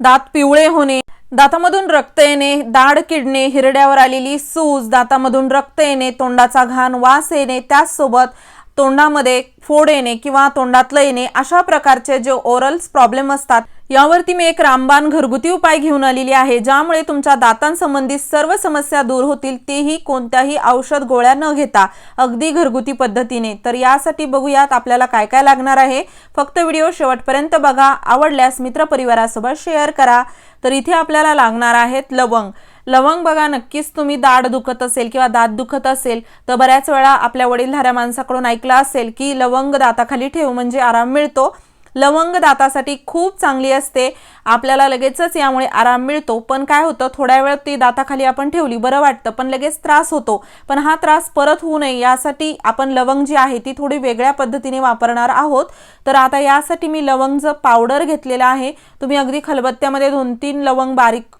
दात पिवळे होणे दातामधून रक्त येणे दाढ किडणे हिरड्यावर आलेली सूज दातामधून रक्त येणे तोंडाचा घाण वास येणे त्याचसोबत तोंडामध्ये फोड येणे किंवा तोंडातलं येणे अशा प्रकारचे जे ओरल्स प्रॉब्लेम असतात यावरती मी एक रामबाण घरगुती उपाय घेऊन आलेली आहे ज्यामुळे तुमच्या दातांसंबंधित सर्व समस्या दूर होतील तेही कोणत्याही औषध गोळ्या न घेता अगदी घरगुती पद्धतीने. तर यासाठी बघूयात आपल्याला काय काय लागणार आहे. फक्त व्हिडिओ शेवटपर्यंत बघा आवडल्यास मित्रपरिवारासोबत शेअर करा. तर इथे आपल्याला लागणार आहेत लवंग. लवंग बघा नक्कीच तुम्ही दाढ दुखत असेल किंवा दात दुखत असेल तर बऱ्याच वेळा आपल्या वडीलधाऱ्या माणसाकडून ऐकलं असेल की लवंग दाताखाली ठेव म्हणजे आराम मिळतो. लवंग दातासाठी खूप चांगली असते. आपल्याला लगेचच यामुळे आराम मिळतो. पण काय होतं थोड्या वेळ ती दाताखाली आपण ठेवली बरं वाटतं. पण लगेच त्रास होतो. पण हा त्रास परत होऊ नये यासाठी आपण लवंग जी आहे ती थोडी वेगळ्या पद्धतीने वापरणार आहोत. तर आता यासाठी मी लवंगचं पावडर घेतलेलं आहे. तुम्ही अगदी खलबत्त्यामध्ये दोन तीन लवंग बारीक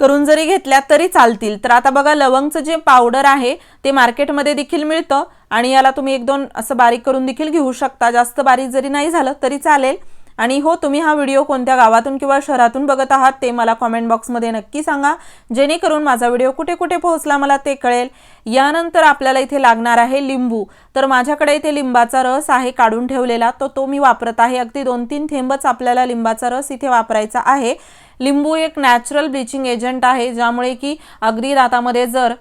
करून जरी घेतल्या तरी चालतील. तर आता बघा लवंगचं जे पावडर आहे ते मार्केटमध्ये देखील मिळतं आणि याला तुम्ही एक दोन असं बारीक करून देखील घेऊ शकता. जास्त बारीक जरी नाही झालं तरी चालेल. आणि हो तुम्ही हा व्हिडिओ कोणत्या गावातून किंवा शहरातून बघत आहात ते मला कॉमेंट बॉक्समध्ये नक्की सांगा. जेणेकरून माझा व्हिडिओ कुठे कुठे पोहोचला मला ते कळेल. यानंतर आपल्याला इथे लागणार आहे लिंबू. तर माझ्याकडे इथे लिंबाचा रस आहे काढून ठेवलेला. तो तो मी वापरत आहे. अगदी दोन तीन थेंबच आपल्याला लिंबाचा रस इथे वापरायचा आहे. लिंबू एक नॅचरल ब्लिचिंग एजंट आहे ज्यामुळे की अगदी दातामध्ये जर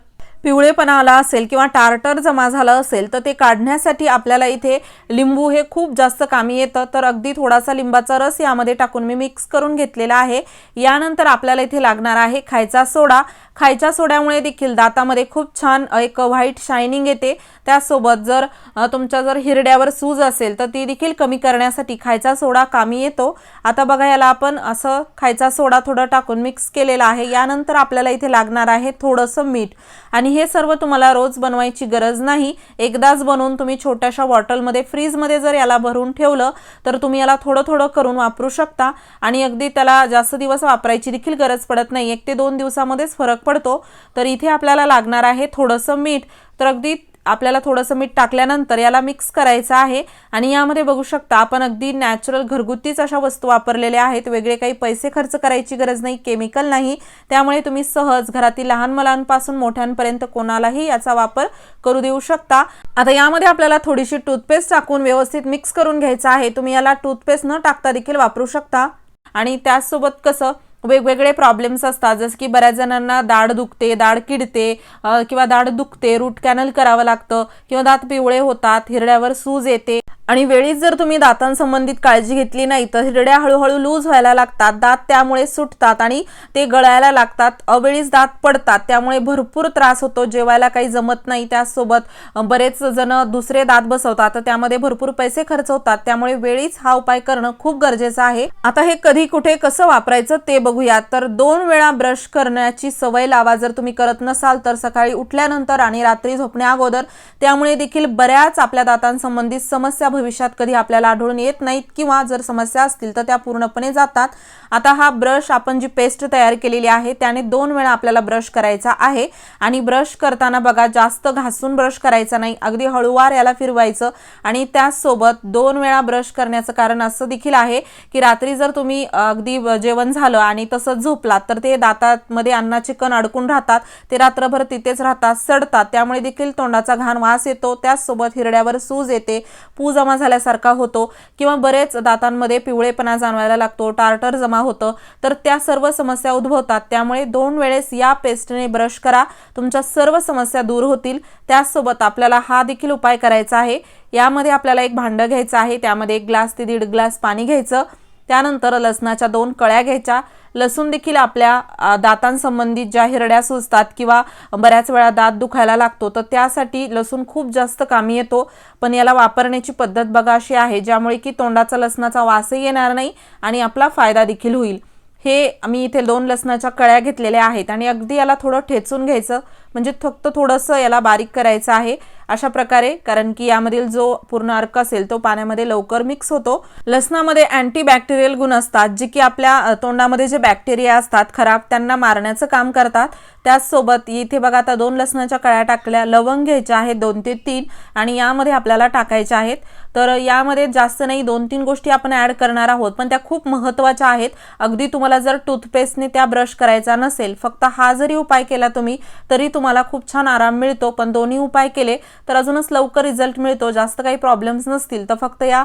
पिवळेपणा आला असेल किंवा टार्टर जमा झालं असेल तर ते काढण्यासाठी आपल्याला इथे लिंबू हे खूप जास्त कामी येतं. तर अगदी थोडासा लिंबाचा रस यामध्ये टाकून मी मिक्स करून घेतलेला आहे. यानंतर आपल्याला इथे लागणार आहे खायचा सोडा. खायच्या सोड्यामुळे देखील दातामध्ये खूप छान एक व्हाईट शायनिंग येते. त्यासोबत जर तुमच्या जर हिरड्यावर सूज असेल तर ती देखील कमी करण्यासाठी खायचा सोडा कामी येतो. आता बघा याला आपण असं खायचा सोडा थोडं टाकून मिक्स केलेला आहे. यानंतर आपल्याला इथे लागणार आहे थोडंसं मीठ. आणि हे सर्व तुम्हाला रोज बनवायची गरज नाही. एकदाच बनवून तुम्ही छोट्याशा बॉटलमध्ये फ्रीजमध्ये जर याला भरून ठेवलं तर तुम्ही याला थोडं थोडं करून वापरू शकता. आणि अगदी त्याला जास्त दिवस वापरायची देखील गरज पडत नाही. एक ते दोन दिवसामध्येच फरक पडतो तर इथे आपल्याला लागणार आहे थोडंसं मीठ. तर अगदी आपल्याला थोडंसं मीठ टाकल्यानंतर याला मिक्स करायचं आहे. आणि यामध्ये बघू शकता आपण अगदी नॅचरल घरगुतीच अशा वस्तू वापरलेल्या आहेत. वेगळे काही पैसे खर्च करायची गरज नाही केमिकल नाही. त्यामुळे तुम्ही सहज घरातील लहान मुलांपासून मोठ्यांपर्यंत कोणालाही याचा वापर करू देऊ शकता. आता यामध्ये आपल्याला थोडीशी टूथपेस्ट टाकून व्यवस्थित मिक्स करून घ्यायचं आहे. तुम्ही याला टूथपेस्ट न टाकता देखील वापरू शकता. आणि त्याचसोबत कसं वेगवेगळे प्रॉब्लेम्स असतात. जसं की बऱ्याच जणांना दाढ दुखते दाढ किडते किंवा दाढ दुखते रूट कॅनल करावं लागतं किंवा दात पिवळे होतात हिरड्यावर सूज येते. आणि वेळीच जर तुम्ही दातांसंबंधित काळजी घेतली नाही तर हिरड्या हळूहळू लूज व्हायला लागतात. दात त्यामुळे सुटतात आणि ते गळायला लागतात. अवेळीच दात पडतात त्यामुळे भरपूर त्रास होतो. जेवायला काही जमत नाही त्यासोबत बरेच जण दुसरे दात बसवतात तर त्यामध्ये भरपूर पैसे खर्च होतात. त्यामुळे वेळीच हा उपाय करणं खूप गरजेचं आहे. आता हे कधी कुठे कसं वापरायचं ते बघूया तर दोन वेळा ब्रश करण्याची सवय लावा. जर तुम्ही करत नसाल तर सकाळी उठल्यानंतर आणि रात्री झोपण्या अगोदर त्यामुळे देखील बऱ्याच आपल्या दातांसंबंधित समस्या भविष्यात कधी आपल्याला आढळून येत नाहीत किंवा जर समस्या असतील तर त्या पूर्णपणे जातात. आता हा ब्रश आपण जी पेस्ट तयार केलेली आहे त्याने दोन वेळा आपल्याला ब्रश करायचा आहे. आणि ब्रश करताना बघा जास्त घासून ब्रश करायचा नाही. अगदी हळूवार याला फिरवायचं आणि त्याचसोबत दोन वेळा ब्रश करण्याचं कारण असं देखील आहे की रात्री जर तुम्ही अगदी जेवण झालं आणि तसंच झोपलात तर ते दातामध्ये अन्नाचे कण अडकून राहतात. ते रात्रभर तिथेच राहतात सडतात. त्यामुळे देखील तोंडाचा घाण वास येतो. त्याचसोबत हिरड्यावर सूज येते. पूज जमा झाल्यासारखा होतो किंवा बरेच दातांमध्ये पिवळेपणा जाणवायला लागतो टार्टर जमा होतं तर त्या सर्व समस्या उद्भवतात. त्यामुळे दोन वेळेस या पेस्टने ब्रश करा. तुमच्या सर्व समस्या दूर होतील. त्याचसोबत आपल्याला हा देखील उपाय करायचा आहे. यामध्ये आपल्याला एक भांडं घ्यायचं आहे. त्यामध्ये एक ग्लास ते दीड ग्लास पाणी घ्यायचं. त्यानंतर लसणाच्या दोन कळ्या घ्यायच्या. लसूण देखील आपल्या दातांसंबंधित ज्या हिरड्या सुजतात किंवा बऱ्याच वेळा दात दुखायला लागतो तर त्यासाठी लसूण खूप जास्त कामी येतो. पण याला वापरण्याची पद्धत बघा अशी आहे ज्यामुळे की तोंडाचा लसणाचा वासही येणार नाही आणि आपला फायदा देखील होईल. हे मी इथे दोन लसणाच्या कळ्या घेतलेल्या आहेत आणि अगदी याला थोडं ठेचून घ्यायचं. म्हणजे फक्त थोडंसं याला बारीक करायचं आहे अशा प्रकारे कारण की यामधील जो पूर्ण अर्क असेल तो पाण्यामध्ये लवकर मिक्स होतो. लसणामध्ये अँटीबॅक्टेरियल गुण असतात जे की आपल्या तोंडामध्ये जे बॅक्टेरिया असतात खराब त्यांना मारण्याचं काम करतात. त्याचसोबत इथे बघा आता दोन लसणाच्या कळ्या टाकल्या लवंग घ्यायच्या आहेत दोन ते तीन आणि यामध्ये आपल्याला टाकायच्या आहेत. तर यामध्ये जास्त नाही दोन तीन गोष्टी आपण ॲड करणार आहोत पण त्या खूप महत्त्वाच्या आहेत. अगदी तुम्हाला जर टूथपेस्टने त्या ब्रश करायचा नसेल फक्त हा जरी उपाय केला तुम्ही तरी तुम्हाला खूप छान आराम मिळतो. पण दोन्ही उपाय केले तर अजूनच लवकर रिझल्ट मिळतो. जास्त काही प्रॉब्लेम्स नसतील. तर फक्त या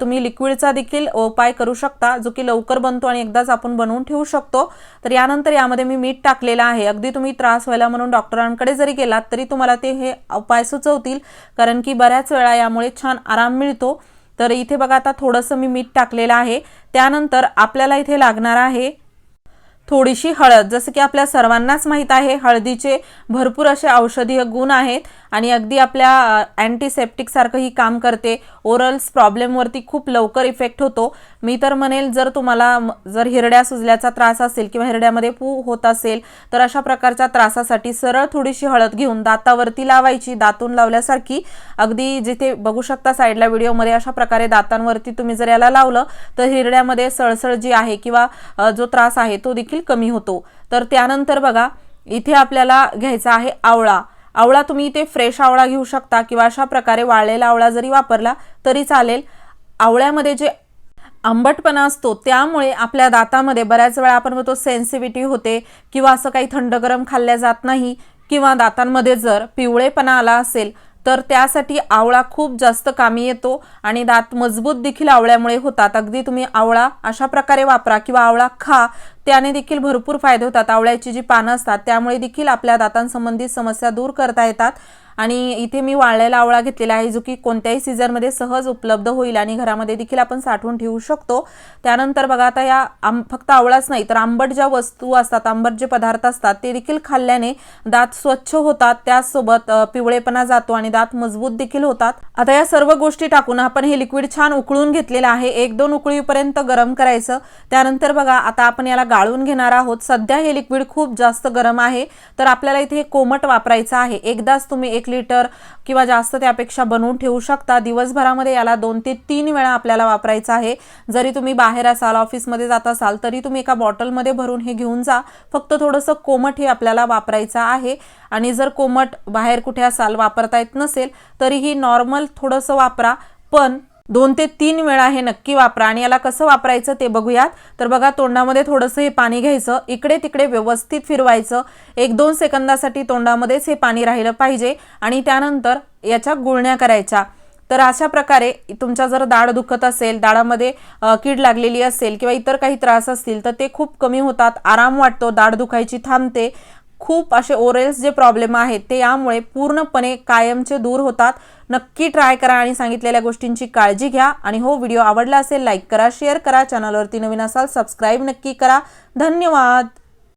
तुम्ही लिक्विडचा देखील उपाय करू शकता जो की लवकर बनतो आणि एकदाच आपण बनवून ठेवू शकतो. तर यानंतर यामध्ये मी मीठ टाकलेलं आहे. अगदी तुम्ही त्रास व्हायला म्हणून डॉक्टरांकडे जरी गेलात तरी तुम्हाला ते हे उपाय सुचवतील. कारण की बऱ्याच वेळा यामुळे छान आराम मिळतो. तर इथे बघा आता थोडंसं मी मीठ टाकलेलं आहे. त्यानंतर आपल्याला इथे लागणार आहे थोडीशी हळद. जसं की आपल्या सर्वांनाच माहीत आहे हळदीचे भरपूर असे औषधीय गुण आहेत. आणि अगदी आपल्या अँटीसेप्टिकसारखंही काम करते. ओरल्स प्रॉब्लेमवरती खूप लवकर इफेक्ट होतो. मी तर म्हणेल जर तुम्हाला जर हिरड्या सुजल्याचा त्रास असेल किंवा हिरड्यामध्ये पू होत असेल तर अशा प्रकारच्या त्रासासाठी सरळ थोडीशी हळद घेऊन दातावरती लावायची. दातून लावल्यासारखी अगदी जिथे बघू शकता साईडला व्हिडिओमध्ये अशा प्रकारे दातांवरती तुम्ही जर याला लावलं तर हिरड्यामध्ये सळसळ जी आहे किंवा जो त्रास आहे तो देखील कमी होतो. तर त्यानंतर बघा इथे आपल्याला घ्यायचा आहे आवळा. आवळा तुम्ही इथे फ्रेश आवळा घेऊ शकता किंवा अशा प्रकारे वाळलेला आवळा जरी वापरला तरी चालेल. आवळ्यामध्ये जे आंबटपणा असतो त्यामुळे आपल्या दातामध्ये बऱ्याच वेळा आपण म्हणतो सेन्सिटिव्हिटी होते किंवा असं काही थंड गरम खाल्ल्या जात नाही किंवा दातांमध्ये जर पिवळेपणा आला असेल तर त्यासाठी आवळा खूप जास्त कामी येतो आणि दात मजबूत देखील आवळ्यामुळे होतात. अगदी तुम्ही आवळा अशा प्रकारे वापरा किंवा आवळा खा त्याने देखील भरपूर फायदे होतात. आवळ्याची जी पानं असतात त्यामुळे देखील आपल्या दातांसंबंधित समस्या दूर करता येतात. आणि इथे मी वाळलेला आवळा घेतलेला आहे जो की कोणत्याही सीझनमध्ये सहज उपलब्ध होईल आणि घरामध्ये देखील आपण साठवून ठेवू शकतो. त्यानंतर बघा आता या आम फक्त आवळाच नाही तर आंबट ज्या वस्तू असतात आंबट जे पदार्थ असतात ते देखील खाल्ल्याने दात स्वच्छ होतात त्याचसोबत पिवळेपणा जातो आणि दात मजबूत देखील होतात. आता या सर्व गोष्टी टाकून आपण हे लिक्विड छान उकळून घेतलेलं आहे. एक दोन उकळीपर्यंत गरम करायचं. त्यानंतर बघा आता आपण याला गाळून घेणार आहोत. सध्या हे लिक्विड खूप जास्त गरम आहे. तर आपल्याला इथे हे कोमट वापरायचं आहे. एकदाच तुम्ही एक लिटर किंवा जास्त त्यापेक्षा बनवून ठेवू शकता. दिवसभरामध्ये याला दोन ते तीन वेळा आपल्याला वापरायचं आहे. जरी तुम्ही बाहेर असाल ऑफिसमध्ये जात असाल तरी तुम्ही एका बॉटलमध्ये भरून हे घेऊन जा. फक्त थोडंसं कोमट हे आपल्याला वापरायचं आहे. आणि जर कोमट बाहेर कुठे असाल वापरता येत नसेल तरीही नॉर्मल थोडंसं वापरा. पण दोन ते तीन वेळा हे नक्की वापरा आणि याला कसं वापरायचं ते बघूयात. तर बघा तोंडामध्ये थोडंसं हे पाणी घ्यायचं. इकडे तिकडे व्यवस्थित फिरवायचं. एक दोन सेकंदासाठी तोंडामध्येच हे पाणी राहिलं पाहिजे आणि त्यानंतर याच्या गुळण्या करायच्या. तर अशा प्रकारे तुमच्या जर दाढ दुखत असेल दाढामध्ये कीड लागलेली असेल किंवा इतर काही त्रास असतील तर ते खूप कमी होतात. आराम वाटतो दाढ दुखायची थांबते. खूप असे ओरेल्स जे प्रॉब्लेम आहेत ते यामुळे पूर्णपणे कायमचे दूर होतात. नक्की ट्राय करा आणि सांगितलेल्या गोष्टींची काळजी घ्या. आणि हो व्हिडिओ आवडला असेल लाईक करा शेअर करा. चॅनलवरती नवीन असाल सबस्क्राईब नक्की करा. धन्यवाद!